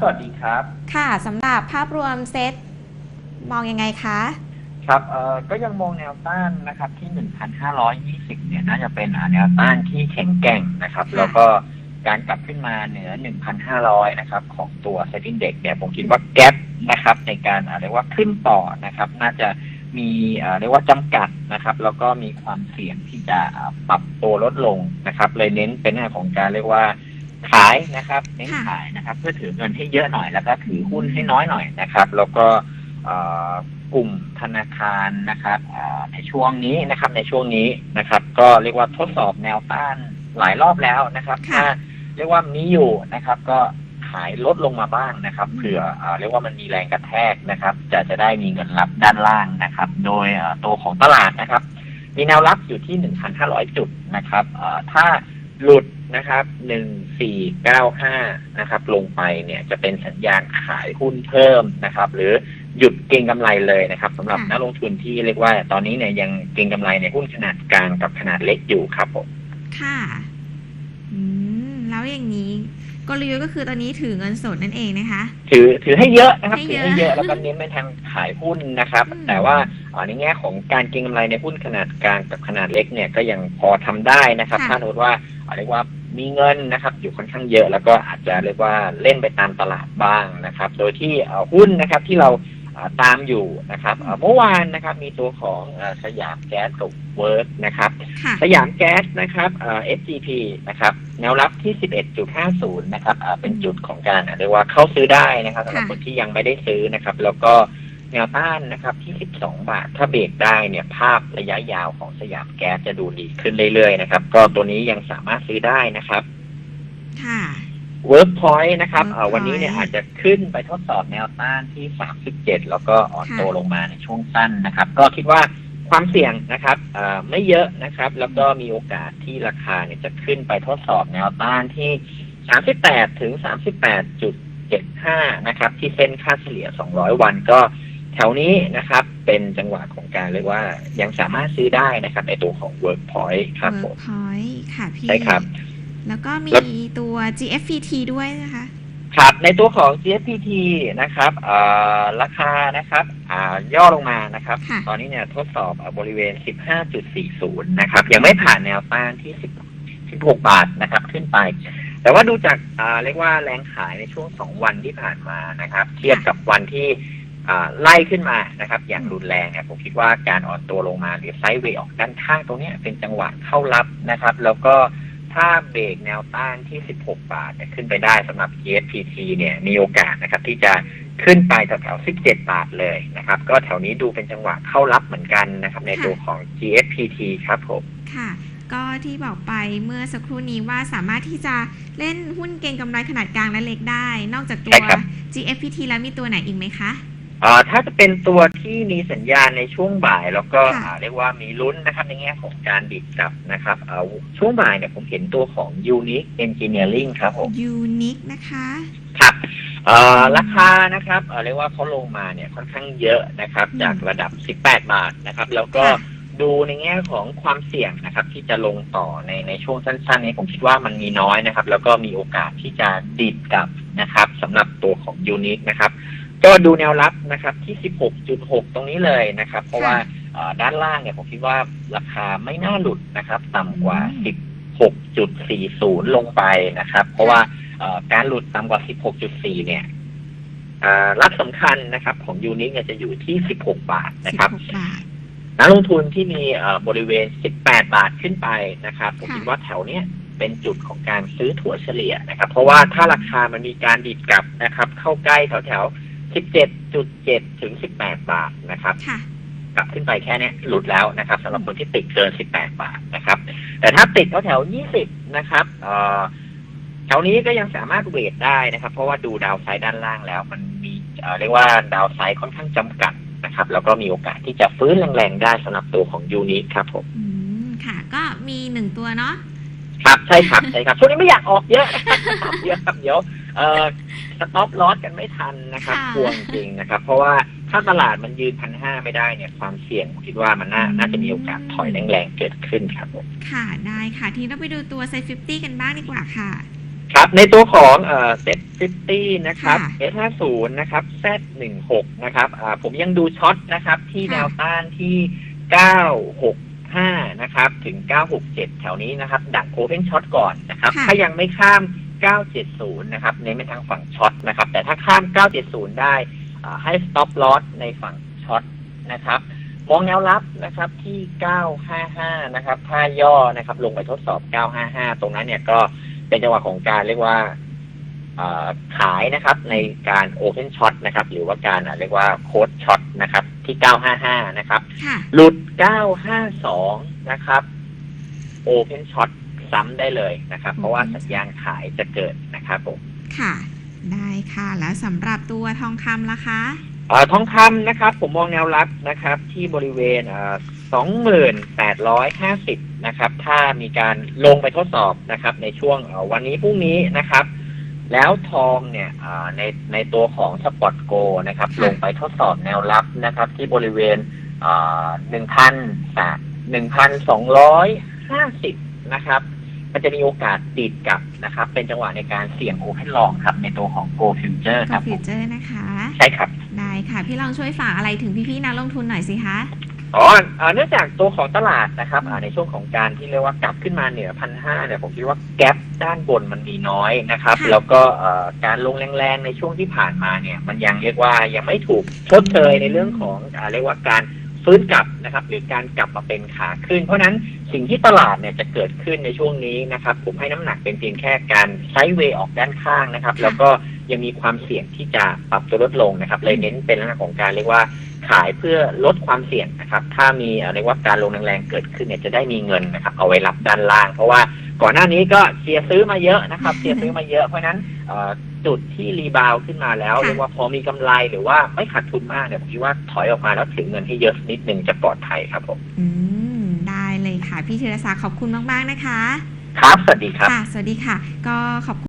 สวัสดีครับ ค่ะสำหรับภาพรวมเซตมองยังไงคะ ครับเอ่อก็ยังมองแนวต้านนะครับที่ 1,520 เนี่ยน่าจะเป็นอ่าแนวต้านที่แข็งแกร่งนะครับ ค่ะ แล้วก็การกลับขึ้นมาเหนือ 1,500 นะครับ ของตัวเซ็นเด็กเนี่ยผมคิดว่าแก๊ปนะครับ ในการอ่าเรียกว่าขึ้นต่อนะครับ น่าจะมีอ่าเรียกว่าจำกัดนะครับ แล้วก็มีความเสี่ยงที่จะอ่าปรับตัวลดลงนะครับ เลยเน้นเป็นเรื่องของการเรียกว่า ขายนะครับเน้นค่ะขายนะครับ เพื่อถือเงินให้เยอะหน่อยแล้วก็ถือหุ้นให้น้อยหน่อยนะครับ แล้วก็เอ่อกลุ่มธนาคารนะครับอ่าในช่วงนี้นะครับ ในช่วงนี้นะครับ ก็เรียกว่าทดสอบแนวต้านหลายรอบแล้วนะครับค่ะถ้าเรียกว่ามีอยู่นะครับ ก็ขายลดลงมาบ้างนะครับเผื่ออ่าเรียกว่ามันมีแรงกระแทกนะครับ จะจะได้มีเงินรับด้านล่างนะครับ โดยอ่าตัวของตลาดนะครับ มีแนวรับอยู่ที่ 1,500 จุดนะครับเอ่อถ้าหลุดนะครับ 1495นะครับ ลงไปเนี่ยจะเป็นสัญญาณขายหุ้นเพิ่มนะครับ หรือหยุดเก็งกำไรเลยนะครับสำหรับค่ะนักลงทุนที่เรียกว่า ตอนนี้เนี่ยยังเก็งกำไรในหุ้นขนาดกลางกับขนาดเล็กอยู่ครับผมค่ะอืมแล้วอย่างนี้กลยุทธ์ก็คือตอนนี้ถือเงินสดนั่นเองนะคะ ถือถือให้เยอะนะครับให้ถืเยออะให้เยอะแล้วก็เน้นไปทางขายหุ้นนะครับอืมแต่ว่าเอ่อในแง่ของการเก็งกำไรในหุ้นขนาดกลางกับขนาดเล็กเนี่ยก็ยังพอทำได้นะครับ ถ้าสมมติว่าเอ่อเรียกว่า มีเงินนะครับ อยู่ค่อนข้างเยอะ แล้วก็อาจจะเรียกว่าเล่นไปตามตลาดบ้างนะครับ โดยที่เอ่อหุ้นนะครับที่เราเอ่อตามอยู่นะครับเอ่อเมื่อวานนะครับมีตัวของเอ่อสยามแก๊สกับเวิร์กนะครับค่ะสยามแก๊สนะครับเอ่อ SGP นะครับแนวรับที่ 11.50 นะครับเอ่อเป็นจุดของการเรียกว่าเข้าซื้อได้นะครับสำหรับค่ะคนที่ยังไม่ได้ซื้อนะครับ แล้วก็ แนวต้านนะครับที่ 12 บาท ถ้าเบรกได้เนี่ยภาพระยะยาวของสยามแก๊สจะดูดีขึ้นเรื่อยๆนะครับ ก็ตัวนี้ยังสามารถซื้อได้นะครับ ค่ะ Workpoint นะครับเอ่อ Workpoint วันนี้เนี่ยอาจจะขึ้นไปทดสอบแนวต้านที่ 37 แล้วก็อ่อนค่ะตัวลงมาในช่วงสั้นนะครับ ก็คิดว่าความเสี่ยงนะครับเอ่อไม่เยอะนะครับ แล้วก็มีโอกาสที่ราคาเนี่ยจะขึ้นไปทดสอบแนวต้านที่ 38 ถึง 38.75 นะครับ ที่เส้นค่าเฉลี่ย 200 วันก็ แถวนี้นะครับเป็นจังหวะของการเรียกว่ายังสามารถซื้อได้นะครับในตัวของ Workpoint ครับผม Workpoint ค่ะพี่ใช่ครับ แล้วก็มีแล้วตัว GFPT ด้วยนะคะครับในตัวของ GFPT นะครับเอ่อราคานะครับอ่าย่อลงมานะครับค่ะตอนนี้เนี่ยทดสอบอ่าบริเวณ 15.40 นะครับ ยังไม่ผ่านแนวต้านที่10 16บาทนะครับขึ้นไป แต่ว่าดูจากอ่าเรียกว่าแรงขายในช่วง 2 วันที่ผ่านมานะครับ เทียบกับวันที่อ่า ไล่ขึ้นมานะครับ อย่างรุนแรงเนี่ยผมคิดว่าการอ่อนตัวลงมาหรือไซด์เวย์ออกด้านข้างตรงเนี้ยเป็นจังหวะเข้ารับนะครับ แล้วก็ถ้าเบรกแนวต้านที่ 16 บาทเนี่ยขึ้นไปได้สำหรับ GFPT เนี่ยมีโอกาสนะครับ ที่จะขึ้นไปแถวๆ17 บาทเลยนะครับ ก็แถวนี้ดูเป็นจังหวะเข้ารับเหมือนกันนะครับ ในตัวของ GFPT ครับผมค่ะก็ที่บอกไปเมื่อสักครู่นี้ว่าสามารถที่จะเล่นหุ้นเก็งกำไรขนาดกลางและเล็กได้ นอกจากตัวใช่ครับ GFPT แล้วมีตัวไหนอีกไหมคะ อ่าถ้าจะเป็นตัวที่มีสัญญาณในช่วงบ่าย แล้วก็ค่ะ อ่าเรียกว่ามีลุ้นนะครับในแง่ของการดิดกลับนะครับอ่าช่วงบ่ายเนี่ยผมเห็นตัวของ Unique Engineering ครับผม Unique นะคะ ครับเอ่อราคานะครับเอ่อเรียกว่าเขาลงมาเนี่ยค่อนข้างเยอะนะครับ อืมจากระดับ 18 บาทนะครับ แล้วก็ค่ะ ดูในแง่ของความเสี่ยงนะครับ ที่จะลงต่อในในช่วงสั้นๆนี้ผมคิดว่ามันมีน้อยนะครับ แล้วก็มีโอกาสที่จะดิดกลับนะครับสำหรับตัวของยูนิคนะครับ ก็ดูแนวรับนะครับที่ 16.6 ตรงนี้เลยนะครับ เพราะว่าเอ่อด้านล่างเนี่ยผมคิดว่าราคาไม่น่าหลุดนะครับ ต่ำกว่า 16.40 ลงไปนะครับ เพราะว่าเอ่อการหลุดต่ำกว่า 16.4 เนี่ยเอ่อรับสำคัญนะครับ ของยูนิคเนี่ยจะอยู่ที่ 16 บาทนะครับ16บาทนักลงทุนที่มีเอ่อบริเวณ 18 บาทขึ้นไปนะครับ ผมค่ะคิดว่าแถวเนี้ยเป็นจุดของการซื้อถั่วเฉลี่ยนะครับ เพราะว่าถ้าราคามันมีการดีดกลับนะครับ เข้าใกล้แถวแถว ๆ17.7ถึง18บาทนะครับ ค่ะ กลับขึ้นไปแค่เนี้ยหลุดแล้วนะครับสำหรับคนที่ติดเกิน18บาทนะครับ แต่ถ้าติดแถวแถวๆ20นะครับเอ่อแถวนี้ก็ยังสามารถเวทได้นะครับ เพราะว่าดูดาวไซด์ด้านล่างแล้ว มันมีเอ่อเรียกว่าดาวไซด์ค่อนข้างจำกัดนะครับ แล้วก็มีโอกาสที่จะฟื้นแรงๆได้สำหรับตัวของยูนิคครับผม อืม ค่ะ ก็มีหนึ่งตัวเนาะ ครับใช่ครับใช่ครับช่วงนี้ไม่อยากออกเยอะนะครับเยอะครับเดี๋ยวเอ่อสต็อปลอสกันไม่ทันนะครับค่ะกลัวจริงๆนะครับ เพราะว่าถ้าตลาดมันยืนพันห้าไม่ได้เนี่ยความเสี่ยงผมคิดว่ามันน่าน่าจะมีโอกาสถอยแรงๆเกิดขึ้นครับผมค่ะได้ค่ะ ทีนี้เราไปดูตัวไซฟิฟตี้กันบ้างดีกว่าค่ะ ครับ ในตัวของเอ่อเซ็ตฟิฟตี้นะครับค่ะ S50 นะครับ Z16 นะครับอ่าผมยังดูช็อตนะครับ ที่ค่ะแนวต้านที่965นะครับ ถึง967แถวนี้นะครับ ดักโอเพนช็อตก่อนนะครับ ค่ะ ถ้ายังไม่ข้าม 970 นะครับ เน้นไปทางฝั่งช็อตนะครับ แต่ถ้าข้าม 970 ได้อ่าให้ stop loss ในฝั่งช็อตนะครับ มองแนวรับนะครับที่ 955 นะครับถ้าย่อนะครับ ลงไปทดสอบ 955 ตรงนั้นเนี่ยก็เป็นจังหวะของการเรียกว่าเอ่อขายนะครับในการ Open Shot นะครับ หรือว่าการอะเรียกว่า Code Shot นะครับ ที่ 955 นะครับค่ะหลุด 952 นะครับ Open Shot ซ้ำได้เลยนะครับ เพราะว่าสัญญาณขายจะเกิดนะครับผมค่ะ ได้ค่ะ แล้วสำหรับตัวทองคำล่ะคะเอ่อทองคำนะครับ ผมมองแนวรับนะครับ ที่บริเวณสองหมื่นแปดร้อยห้าสิบนะครับ ถ้ามีการลงไปทดสอบนะครับ ในช่วงเอ่อวันนี้พรุ่งนี้นะครับ แล้วทองเนี่ยเอ่อในในตัวของสปอตโกนะครับค่ะลงไปทดสอบแนวรับนะครับ ที่บริเวณหนึ่งพันหนึ่งพันสองร้อยห้าสิบนะครับ มันจะมีโอกาสติดกับนะครับ เป็นจังหวะในการเสี่ยงโอเพนลองครับ ในตัวของ Go Future คก็รับผฟิวมเจอร์นะคะ ใช่ครับ ได้ค่ะพี่ลองช่วยฝากอะไรถึงพี่ๆนักลงทุนหน่อยสิคะ อ๋อเอ่อเนื่องจากตัวของตลาดนะครับอ่าในช่วงของการที่เรียกว่ากลับขึ้นมาเหนือพันห้าเนี่ยผมคิดว่าแกลบด้านบนมันมีน้อยนะครับ ค่ะ แล้วก็เอ่อการลงแรงๆในช่วงที่ผ่านมาเนี่ย มันยังเรียกว่ายังไม่ถูกชดเชยในเรื่องของอ่าเรียกว่าการ ฟื้นกลับนะครับ หรือการกลับมาเป็นขาขึ้น เพราะฉะนั้นสิ่งที่ตลาดเนี่ยจะเกิดขึ้นในช่วงนี้นะครับ ผมให้น้ำหนักเป็นเพียงแค่การไซด์เวย์ออกด้านข้างนะครับค่ะแล้วก็ยังมีความเสี่ยงที่จะปรับตัวลดลงนะครับ เลยเน้นเป็นลักษณะของการเรียกว่าขายเพื่อลดความเสี่ยงนะครับ ถ้ามีเอ่อเรียกว่าการลงแรงๆเกิดขึ้นเนี่ยจะได้มีเงินนะครับ เอาไว้รับด้านล่าง เพราะว่าก่อนหน้านี้ก็เสียซื้อมาเยอะนะครับเสียซื้อมาเยอะเพราะฉะนั้นเอ่อ จุดที่รีบาวด์ขึ้นมาแล้วค่ะ เรียกว่าพอมีกำไรหรือว่าไม่ขาดทุนมากเนี่ยผมคิดว่าถอยออกมาแล้วถือเงินให้เยอะนิดนึงจะปลอดภัยครับผมอืม ได้เลยค่ะ พี่ธีรศักดิ์ขอบคุณมาก ๆ นะคะ ครับ สวัสดีครับ ค่ะ สวัสดีค่ะ ก็ขอบคุณ